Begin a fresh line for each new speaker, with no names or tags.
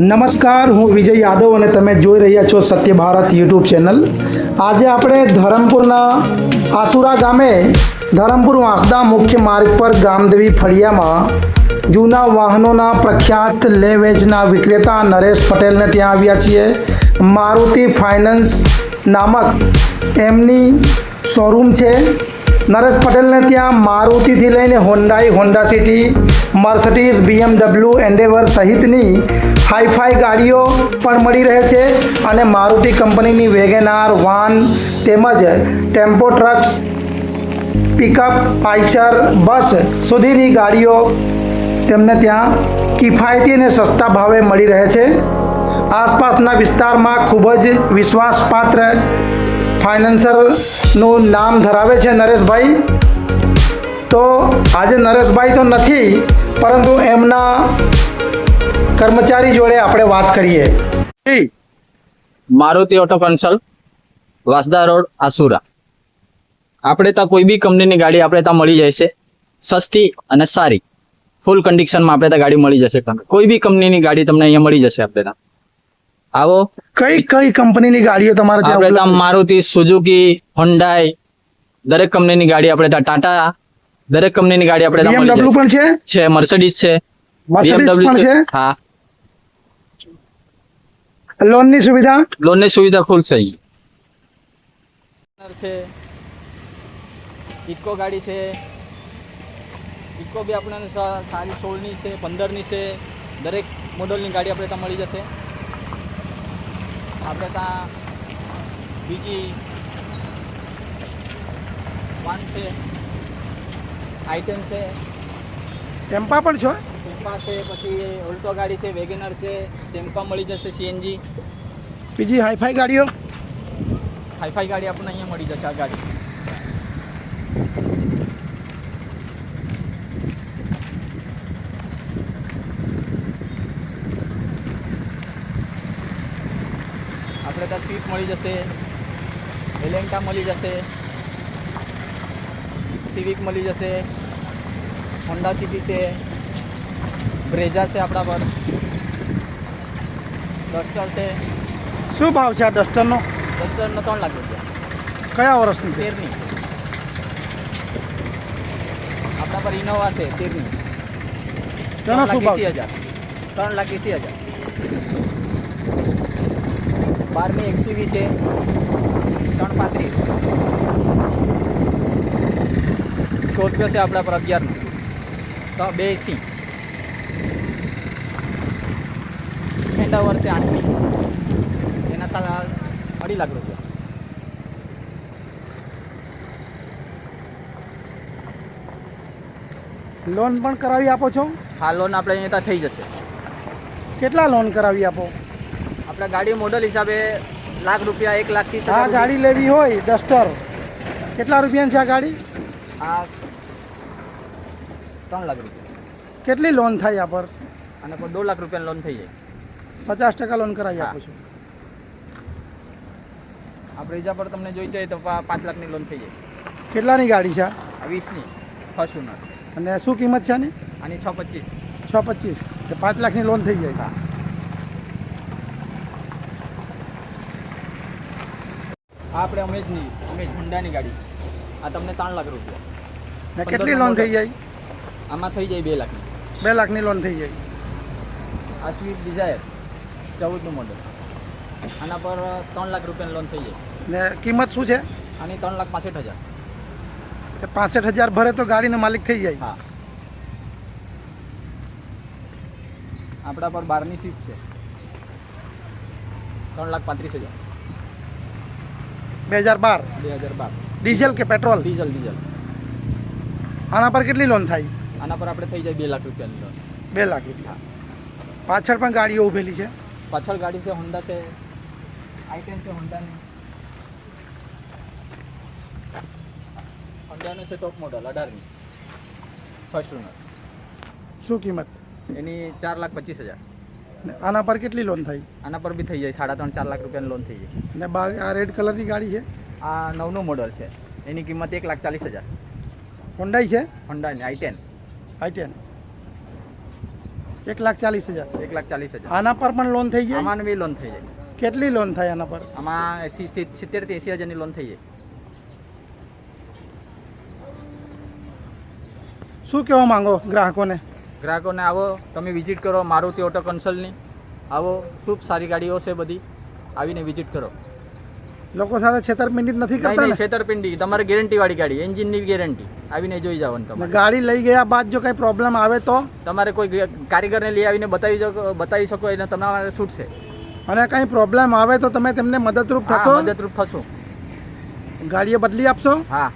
નમસ્કાર, હું વિજય યાદવ અને તમે જોઈ રહ્યા છો સત્ય ભારત યુટ્યુબ ચેનલ. આજે આપણે ધરમપુરના આસુરા ગામે, ધરમપુર વાંસદા મુખ્ય માર્ગ પર ગામદેવી ફળિયામાં જૂના વાહનોના પ્રખ્યાત લે વેચના વિક્રેતા નરેશ પટેલને ત્યાં આવ્યા છીએ. મારુતિ ફાઇનાન્સ નામક એમની શોરૂમ છે. નરેશ પટેલને ત્યાં મારુતિથી લઈને Hyundai Honda City Mercedes, BMW, Endeavour સહિતની હાઈફાઈ ગાડીઓ પણ મળી રહે છે અને મારુતિ કંપનીની વેગેનાર વાન તેમજ tempo trucks, pickup Eicher bus સુધીની ગાડીઓ તેમને ત્યાં કિફાયતી અને સસ્તા ભાવે મળી રહે છે. આસપાસના વિસ્તારમાં ખૂબ જ વિશ્વાસપાત્ર ફાઇનાન્સરનું નામ ધરાવે છે નરેશભાઈ. તો આજે નરેશભાઈ તો નથી પરંતુ એમના કર્મચારી જોડે આપણે વાત કરીએ.
મારુતિ ઓટો કન્સલ્ટ વાસદા રોડ આસુરા. આપણે ત્યાં કોઈ બી કંપનીની ગાડી આપણે ત્યાં મળી જાય છે. સસ્તી અને સારી. ફૂલ કન્ડિશનમાં આપણે ત્યાં ગાડી મળી જશે તમને. કોઈ બી કંપનીની ગાડી તમને અહીંયા મળી જશે આપણે ત્યાં. આવો.
કઈ કઈ કંપનીની ગાડીઓ તમારે
આપણે ત્યાં મારુતિ સુઝુકી હોન્ડાઈ દરેક કંપનીની ગાડી આપણે ત્યાં ટાટા દરેક કંપનીની ગાડી આપણે ત્યાં મળી
BMW
જાય
પણ છે?
છે મર્સિડીઝ છે.
Mercedes
BMW
પણ છે.
હા.
લોનની સુવિધા?
લોનની સુવિધા ફૂલ છે અહીં. છે. ઇકો ગાડી છે. ઇકો બી આપણને સા- સારી સોળની છે પંદરની છે. દરેક મોડલની ગાડી આપણે ત્યાં મળી જશે. આપણે ત્યાં બીજી વાન છે. આઈટેન છે.
ટેમ્પા પણ છે?
ટેમ્પા છે પછી ઓલ્ટો ગાડી છે વેગેનર છે ટેમ્પા મળી જશે સીએનજી
બીજી હાઈફાઈ ગાડીઓ?
હાઈફાઈ ગાડી આપણને અહીંયા મળી જશે આ ગાડી. આપણે ત્યાં સ્વીટ મળી જશે એલેન્ટા મળી જશે. સિવિક મળી જશે. હોન્ડા સિટી છે. બ્રેઝા છે આપણા પર. ડસ્ટર છે.
શું ભાવ છે આ ડસ્ટરનો
ડસ્ટરનો ત્રણ લાખ રૂપિયા.
કયા વર્ષની
તેરની. આપણા પર ઇનોવા છે તેરની.
તેનો શું ભાવ
હજાર. ત્રણ લાખ એસી હજાર. બારની એકસીવી છે ત્રણ પાંત્રીસ સ્કોર્પિયો છે આપણા પર અગિયારનો. તો બે એસી હેન્ડાવર છે આઠની એના સાથે અઢી લાખ રૂપિયા.
લોન પણ કરાવી આપો છો?
આ લોન આપણે અહીંયા થઈ જશે.
કેટલા લોન કરાવી આપો?
આપણે ગાડી મોડલ હિસાબે લાખ રૂપિયા એક લાખથી
આ ગાડી લેવી હોય ડસ્ટર. કેટલા રૂપિયાની છે આ ગાડી?
આ ત્રણ લાખ રૂપિયા.
કેટલી લોન થાય આ પર?
અને પણ દોઢ લાખ રૂપિયાની લોન થઈ જાય.
પચાસ ટકા લોન કરાવી આપું છું.
આપણે ઈજા પર તમને જોઈતી હોય તો પાંચ લાખની લોન થઈ જાય.
કેટલાની ગાડી છે
વીસની ફર્સ્ટ ફોર્ચ્યુનર
અને શું કિંમત છે આની?
આની છ પચીસ.
છ પચીસ. પાંચ લાખની લોન થઈ જાય.
હા. આપણે અમેજની અમેજ હોન્ડાની ગાડી છે. આ તમને ત્રણ લાખ રૂપિયા.
કેટલી લોન થઈ જાય?
આમાં થઈ જાય બે લાખની.
બે લાખની લોન થઈ જાય.
આ સ્વીટ ડિઝાયર ચૌદનું મોડલ આના પર ત્રણ લાખ રૂપિયાની લોન થઈ જાય.
ને કિંમત શું છે?
આની ત્રણ લાખ પાસઠ હજાર.
પાસઠ હજાર ભરે તો ગાડીનો માલિક થઈ જાય.
હા. આપણા પર બારની સ્વીટ છે. ત્રણ લાખ પાંત્રીસ હજાર.
બે હજાર બાર.
બે હજાર બાર.
ડીઝલ કે પેટ્રોલ?
Diesel diesel.
આના પર કેટલી લોન થાય?
આના પર આપણે થઈ જાય બે લાખ રૂપિયાની લોન
બે લાખ રૂપિયા. પાછળ પણ ગાડીઓ ઊભેલી છે.
પાછળ ગાડી છે હોન્ડા છે. આઈ ટેન છે હોન્ડાની હોન્ડાનો છે ટોપ મોડલ અઢારની. ફર્સ્ટ ઓનર
શું કિંમત?
એની ચાર લાખ પચીસ હજાર.
આના પર કેટલી લોન થઈ?
આના પર બી થઈ જાય સાડા ત્રણ ચાર લાખ રૂપિયાની લોન થઈ જાય
ને બા આ રેડ કલરની ગાડી છે?
આ નવનું મોડલ છે. એની કિંમત એક લાખ ચાલીસ હજાર.
હોન્ડાઈ છે?
હોન્ડાની આઈ ટેન
આઈ ટેન એક લાખ ચાલીસ હજાર.
એક લાખ ચાલીસ હજાર.
આના પર પણ લોન થઈ જાય?
આમાં બી લોન થઈ જાય.
કેટલી લોન થાય આના પર?
આમાં એસી સિત્તેરથી એસી હજારની લોન થઈ જાય.
શું કહેવા માંગો ગ્રાહકોને?
ગ્રાહકોને આવો તમે વિઝિટ કરો મારુતિ ઓટો કન્સલ્ટની આવો શુભ સારી ગાડીઓ છે બધી. આવીને વિઝિટ કરો.
લોકો સાથે છેતરપિંડી નથી કરતા ને?
છેતરપિંડી. તમારે ગેરંટી વાળી ગાડી એન્જિનની ગેરંટી આવીને જોઈ
જાવ
તમે
ગાડી લઈ ગયા બાદ જો કઈ પ્રોબ્લેમ આવે તો?
તમારે કોઈ કારીગર કારીગરને લઈ આવીને બતાવી બતાવી શકો એને તમારે છૂટશે.
અને કઈ પ્રોબ્લેમ આવે તો તમે તેમને મદદરૂપ થશો?
મદદરૂપ થશો.
ગાડીએ બદલી આપશો?
હા.